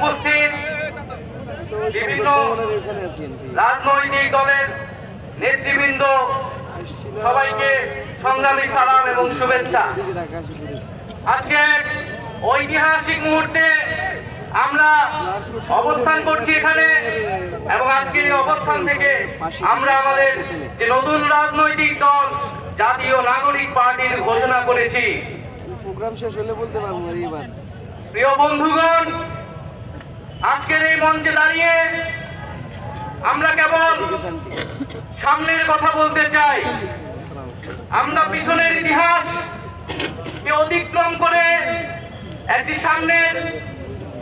উপস্থিত বিভিন্ন রাজনৈতিক দলের নেতৃবৃন্দ সবাইকে সংগ্রামী সালাম এবং শুভেচ্ছা। আজকে ঐতিহাসিক মুহূর্তে আমরা অবস্থান করছি এখানে এবং আজকের এই অবস্থান থেকে আমরা আমাদের যে নতুন রাজনৈতিক দল জাতীয় নাগরিক পার্টির ঘোষণা করেছি। প্রোগ্রাম শেষ হলে বলতে পারব প্রিয় বন্ধুগণ আজকের এই মঞ্চে দাঁড়িয়ে আমরা কেবল সামনের কথা বলতে চাই। আমরা পিছনের ইতিহাস কে অতিক্রম করে একটি সামনের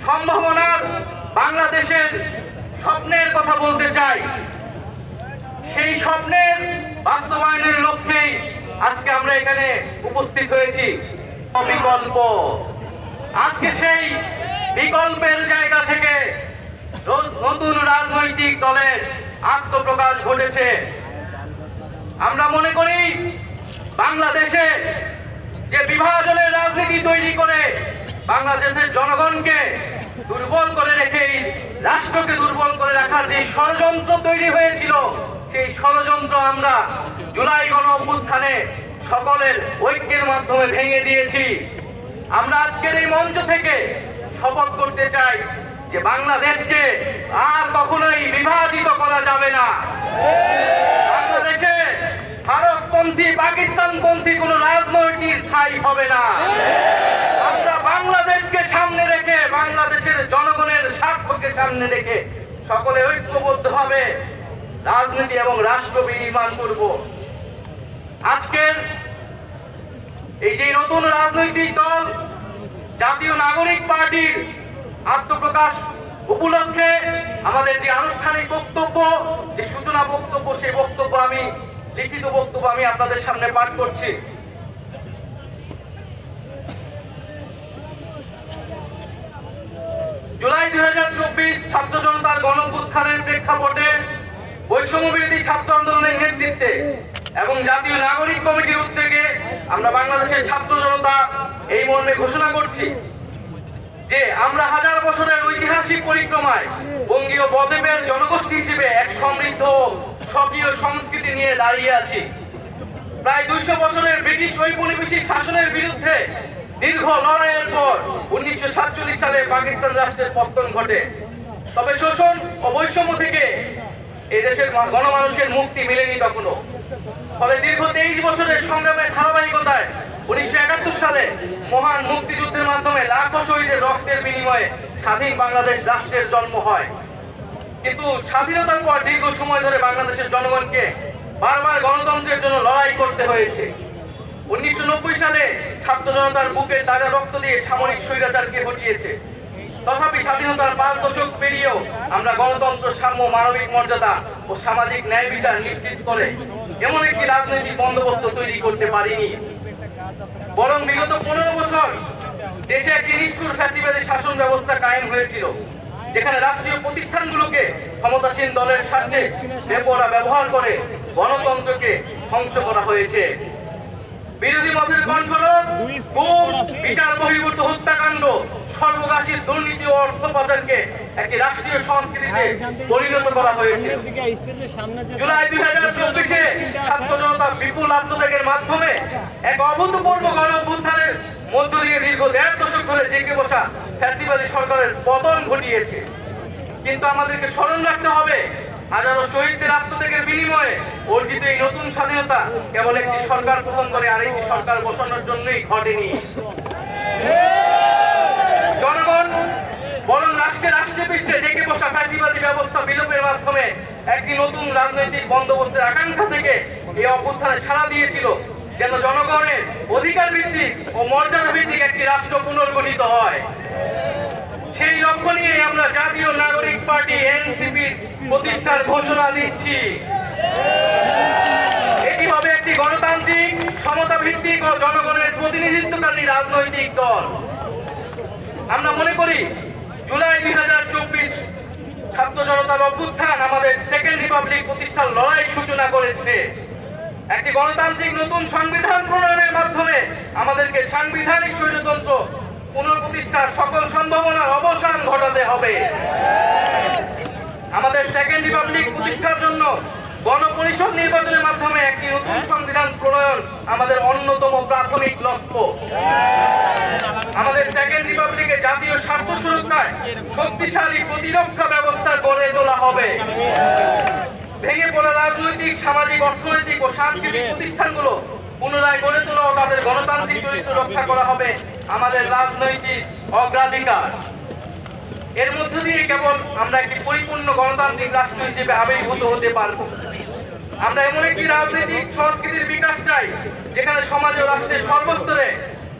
সম্ভাবনার বাংলাদেশের স্বপ্নের কথা বলতে চাই। সেই স্বপ্নের বাস্তবায়নের লক্ষ্যেই আজকে আমরা এখানে উপস্থিত হয়েছি। বিকল্প। আজকে সেই বিকল্পের জায়গা থেকে নতুন রাজনৈতিক দলের আত্মপ্রকাশ ঘটেছে। আমরা মনে করি বাংলাদেশে যে বিভাজনের রাজনীতি তৈরি করে বাংলাদেশের জনগণকে দুর্বল করে রেখেই, রাষ্ট্রকে দুর্বল করে রাখার যে ষড়যন্ত্র তৈরি হয়েছিল, সেই ষড়যন্ত্র আমরা জুলাই গণ অভ্যুত্থানে সকলের ঐক্যের মাধ্যমে ভেঙে দিয়েছি। আমরা আজকের এই মঞ্চ থেকে শপথ করতে চাই যে বাংলাদেশকে আর কখনোই বিভাজিত করা যাবে না। বাংলাদেশে ভারতপন্থী, পাকিস্তানপন্থী কোন রাজনৈতিক ঠাই হবে না। আমরা বাংলাদেশকে সামনে রেখে, বাংলাদেশের জনগণের স্বার্থকে সামনে রেখে সকলে ঐক্যবদ্ধভাবে রাজনীতি এবং রাষ্ট্র বিনির্মাণ করব। আজকের এই যে নতুন রাজনৈতিক দল জাতীয় নাগরিক পার্টির আত্মপ্রকাশ উপলক্ষে আমাদের যে আনুষ্ঠানিক বক্তব্য, যে সূচনা বক্তব্য, সেই বক্তব্য আমি, লিখিত বক্তব্য আমি আপনাদের সামনে পাঠ করছি। জুলাই দুই হাজার চব্বিশ ছাত্র জনতার গণপুত্থানের প্রেক্ষাপটে বৈষম্য বিরোধী ছাত্র আন্দোলনের নেতৃত্বে এবং জাতীয় নাগরিক কমিটির উদ্যোগে আমরা বাংলাদেশের ছাত্র জনতা এই মর্মে ঘোষণা করছি যে আমরা হাজার বছরের ঐতিহাসিক পরিক্রমায় বঙ্গীয় বদ্বীপের জনগোষ্ঠী হিসেবে এক সমৃদ্ধ স্বকীয় সংস্কৃতি নিয়ে দাঁড়িয়ে আছি। প্রায় দুইশো বছরের ব্রিটিশ ঔপনিবেশিক শাসনের বিরুদ্ধে দীর্ঘ লড়াইয়ের পর উনিশশো সাতচল্লিশ সালে পাকিস্তান রাষ্ট্রের পতন ঘটে। তবে শোষণ ও বৈষম্য থেকে এই দেশের গণমানুষের মুক্তি মেলেনি তখনো ফলে দীর্ঘ তেইশ বছরের সংগ্রামের ধারাবাহিকতায় উনিশশো একাত্তর সালে মহান মুক্তিযুদ্ধের মাধ্যমে লাখো শহীদের রক্তের বিনিময়ে স্বাধীন বাংলাদেশ রাষ্ট্রের জন্ম হয়। কিন্তু স্বাধীনতার পর দীর্ঘ সময় ধরে বাংলাদেশের জনগণকে বারবার গণতন্ত্রের জন্য লড়াই করতে হয়েছে। উনিশশো নব্বই সালে ছাত্র জনতার বুকে তাজা রক্ত দিয়ে সামরিক স্বৈরাচারকে হটিয়েছে। তথাপি স্বাধীনতার পাঁচ দশক পেরিয়েও আমরা গণতন্ত্র, সাম্য, মানবিক মর্যাদা ও সামাজিক ন্যায় বিচার নিশ্চিত করে এমন একটি রাজনৈতিক বন্দোবস্ত তৈরি করতে পারিনি। বরং বিগত পনেরো বছর দেশে একটি নিষ্ঠুর ফ্যাসিবাদী শাসন ব্যবস্থা কায়েম হয়েছিল, যেখানে রাষ্ট্রীয় প্রতিষ্ঠানগুলোকে ক্ষমতাসীন দলের স্বার্থে বেপরা ব্যবহার করে গণতন্ত্রকে ধ্বংস করা হয়েছে। বিরোধী মতের কণ্ঠরোধ বিচার বহির্ভূত হত্যাকাণ্ড, সর্বগাসীর দুর্নীতি ও অর্থ পাচারকে একটি রাষ্ট্রীয় সংস্কৃতিতে পরিণত করা হয়েছে। জুলাই দুই হাজার চব্বিশে ছাত্র জনতা বিপুল আত্মত্যাগের মাধ্যমে এক অভূতপূর্ব গণ অভ্যুত্থানের মধ্য দিয়ে দীর্ঘ দেড় দশক ধরে জেগে বসা ফ্যাসিবাদী সরকারের পতন ঘটিয়েছে। কিন্তু আমাদেরকে স্মরণ রাখতে হবে, হাজারো শহীদদের আত্মত্যাগের বিনিময়ে অর্জিত এই নতুন স্বাধীনতা কেবল একটি সরকার পতন করে আরেকটি সরকার বসানোর জন্যই ঘটেনি। জনগণ বরং রাষ্ট্রে রাষ্ট্রে পৃষ্ঠে জেগে বসা ফ্যাসিবাদী ব্যবস্থা বিলোপের মাধ্যমে একটি নতুন রাজনৈতিক বন্দোবস্তের আকাঙ্ক্ষা থেকে এই অভ্যুত্থানে সাড়া দিয়েছিল, যেন জনগণের অধিকার ভিত্তিক ও মর্যাদা ভিত্তিক একটি রাষ্ট্র পুনর্গঠিত হয়। সেই লক্ষ্য নিয়ে আমরা জাতীয় নাগরিক পার্টি এনসিপির প্রতিষ্ঠার ঘোষণা দিচ্ছি। এটি হবে একটি গণতান্ত্রিক সমতা ভিত্তিক ও জনগণের প্রতিনিধিত্বকারী রাজনৈতিক দল। আমরা মনে করি জুলাই দুই হাজার চব্বিশ ছাত্র জনতার অভ্যুত্থান আমাদের সেকেন্ড রিপাবলিক প্রতিষ্ঠার লড়াই সূচনা করেছে। একটি গণতান্ত্রিক নতুন সংবিধান প্রণয়নের মাধ্যমে আমাদেরকে সাংবিধানিক স্বৈরতন্ত্র পুনঃপ্রতিষ্ঠার সকল সম্ভাবনার অবসান ঘটাতে হবে। আমাদের সেকেন্ড রিপাবলিক প্রতিষ্ঠার জন্য গণপরিষদ নির্বাচনের মাধ্যমে একটি নতুন সংবিধান প্রণয়ন আমাদের অন্যতম প্রাথমিক লক্ষ্য। আমাদের সেকেন্ড রিপাবলিকে জাতীয় স্বার্থ সুরক্ষায় শক্তিশালী প্রতিরক্ষা ব্যবস্থা গড়ে তোলা হবে। ভেঙে পড়া রাজনৈতিক, সামাজিক, অর্থনৈতিক ও সাংস্কৃতিক প্রতিষ্ঠানগুলো পুনরায় গড়ে তোলা ও তাদের গণতান্ত্রিক চরিত্র রক্ষা করা হবে আমাদের রাজনৈতিক অগ্রাধিকার। এর মধ্য দিয়ে কেবল আমরা একটি পরিপূর্ণ গণতান্ত্রিক রাষ্ট্র হিসেবে আবির্ভূত হতে পারব। আমরা এমন একটি রাজনৈতিক সংস্কৃতির বিকাশ চাই, যেখানে সমাজ ও রাষ্ট্রের সর্বস্তরে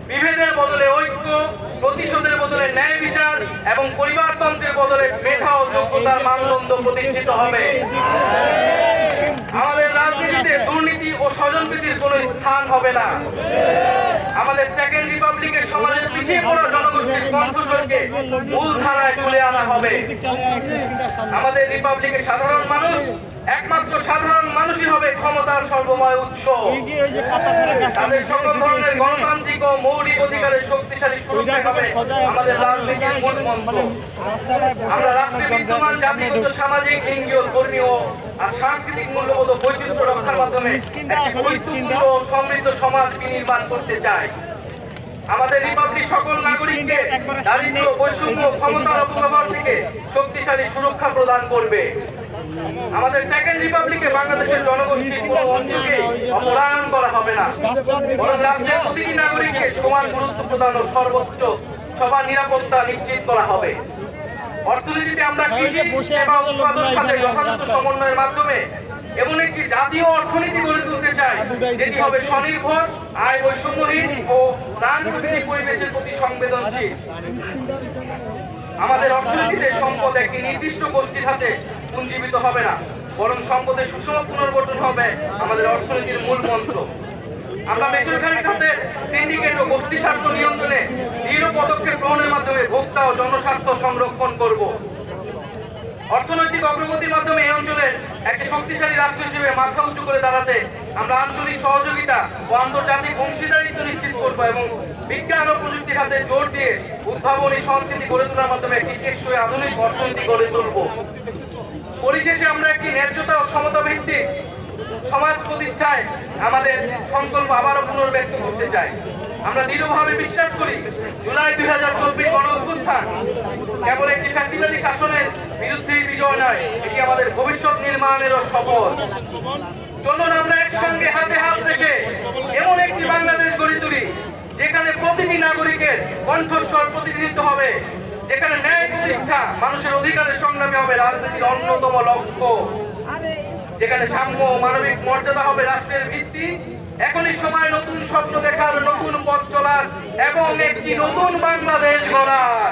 বিভেদের বদলে ঐক্য, প্রতিশোধের বদলে ন্যায় বিচার এবং পরিবারতন্ত্রের বদলে মেধা ও যোগ্যতার মানদণ্ড প্রতিষ্ঠিত হবে আমাদের রাজনীতিতে দুর্নীতি ও স্বজনপ্রীতির কোনো স্থান হবে না। আমাদের সেকেন্ড রিপাবলিকের সমাজের পিছিয়ে পড়া জনগোষ্ঠীর কণ্ঠস্বরকে মূল ধারায় তুলে আনা হবে। আমাদের রিপাবলিকের সাধারণ মানুষ একমাত্র সাধারণ মানুষই হবে ক্ষমতার সর্বময় উৎস। তাদের সকল ধরনের গণতান্ত্রিক ও মৌলিক অধিকারের শক্তিশালী সুরক্ষা হবে আমাদের রাজনীতির মূল মন্ত্র। আমরা রাষ্ট্রে বিদ্যমান জাতিগত, সামাজিক, লিঙ্গীয়, ধর্মীয় আর সাংস্কৃতিক মূল্যবোধ মাধ্যমে সমৃদ্ধ সমাজ বিনির্মাণ করতে চাই। আমাদের রিপাবলিক সকল নাগরিককে দারিদ্র বৈষম্য ক্ষমতার অপব্যবহার থেকে শক্তিশালী সুরক্ষা প্রদান করবে। আমাদের সেকেন্ড রিপাবলিকে বাংলাদেশের জনগোষ্ঠীর কোনো অঞ্চলকে অপহরণ করা হবে না। বরং রাষ্ট্রের প্রতিটি নাগরিককে সমান গুরুত্ব প্রদান ও সর্বোচ্চ সবার নিরাপত্তা নিশ্চিত করা হবে। অর্থনীতিতে আমরা কৃষি সেবা উৎপাদন খাতে যথাযথ সমন্বয়ের মাধ্যমে এমন একটি জাতীয় অর্থনীতি গড়ে তুলতে চাই, যেটি হবে স্বনির্ভর, আয় বৈষম্যহীন ও প্রকৃতি পরিবেশের প্রতি সংবেদনশীল। আমাদের অর্থনীতিতে সম্পদ একটি নির্দিষ্ট গোষ্ঠীর হাতে পুঞ্জীবিত হবে না, বরং সম্পদের সুষম পুনর্গঠন হবে আমাদের অর্থনীতির মূল মন্ত্র। আমরা বেসরকারি খাতে সিন্ডিকেট ও গোষ্ঠী স্বার্থ নিয়ন্ত্রণে দৃঢ় পদক্ষেপ গ্রহণের মাধ্যমে ভোক্তা ও জনস্বার্থ সংরক্ষণ করব অর্থনৈতিক অগ্রগতির মাধ্যমে এই অঞ্চলের একটি শক্তিশালী রাষ্ট্র হিসেবে মাথা উঁচু করে দাঁড়াতে আমরা আঞ্চলিক সহযোগিতা ও আন্তর্জাতিক অংশীদারিত্ব নিশ্চিত করব এবং বিজ্ঞান ও প্রযুক্তি খাতে জোর দিয়ে উদ্ভাবনী সংস্কৃতি গড়ে তোলার মাধ্যমে একটি টেকসই আধুনিক অর্থনীতি গড়ে তুলব। পরিশেষে আমরা একটি ন্যায্যতা ও সমতা ভিত্তিক সমাজ প্রতিষ্ঠায় আমাদের সংকল্প আবারও পুনর্ব্যক্ত করতে চাই। আমরা দৃঢ়ভাবে বিশ্বাস করি, জুলাই দুই হাজার চব্বিশ গণ অভ্যুত্থান কেবল একটি ফ্যাসিবাদী শাসনের বিরুদ্ধেই বিজয় নয়, এটি আমাদের ভবিষ্যৎ নির্মাণেরও শপথ। চলুন আমরা একসঙ্গে হাতে হাত রেখে এমন একটি বাংলাদেশ গড়ে তুলি, যেখানে প্রতিটি নাগরিকের কণ্ঠস্বর প্রতিনিধিত্ব হবে, যেখানে ন্যায় প্রতিষ্ঠা মানুষের অধিকারের সংগ্রামে হবে রাজনীতির অন্যতম লক্ষ্য, যেখানে সাম্য মানবিক মর্যাদা হবে রাষ্ট্রের ভিত্তি। এখনই সময় নতুন স্বপ্ন দেখার, নতুন পথ চলার এবং একটি নতুন বাংলাদেশ গড়ার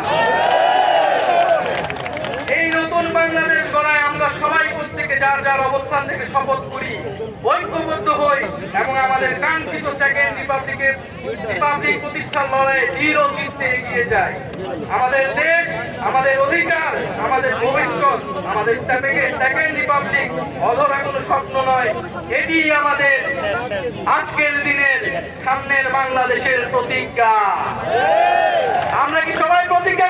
এই নতুন বাংলাদেশ গড়ায় আমরা সবাই প্রত্যেকে যার যার অবস্থান থেকে শপথ করি, ঐক্যবদ্ধ হই এবং আমাদের কাঙ্ক্ষিত সেকেন্ড রিপাবলিকের রিপাবলিক প্রতিষ্ঠার লড়াইয়ে দৃঢ় চিত্তে এগিয়ে যায় আমাদের দেশ, আমাদের অধিকার, আমাদের ভবিষ্যৎ, আমাদের সেকেন্ড রিপাবলিক অধরা কোনো স্বপ্ন নয়। এটি আমাদের আজকের দিনের সামনের বাংলাদেশের প্রতিজ্ঞা। আমরা কি সবাই প্রতিজ্ঞা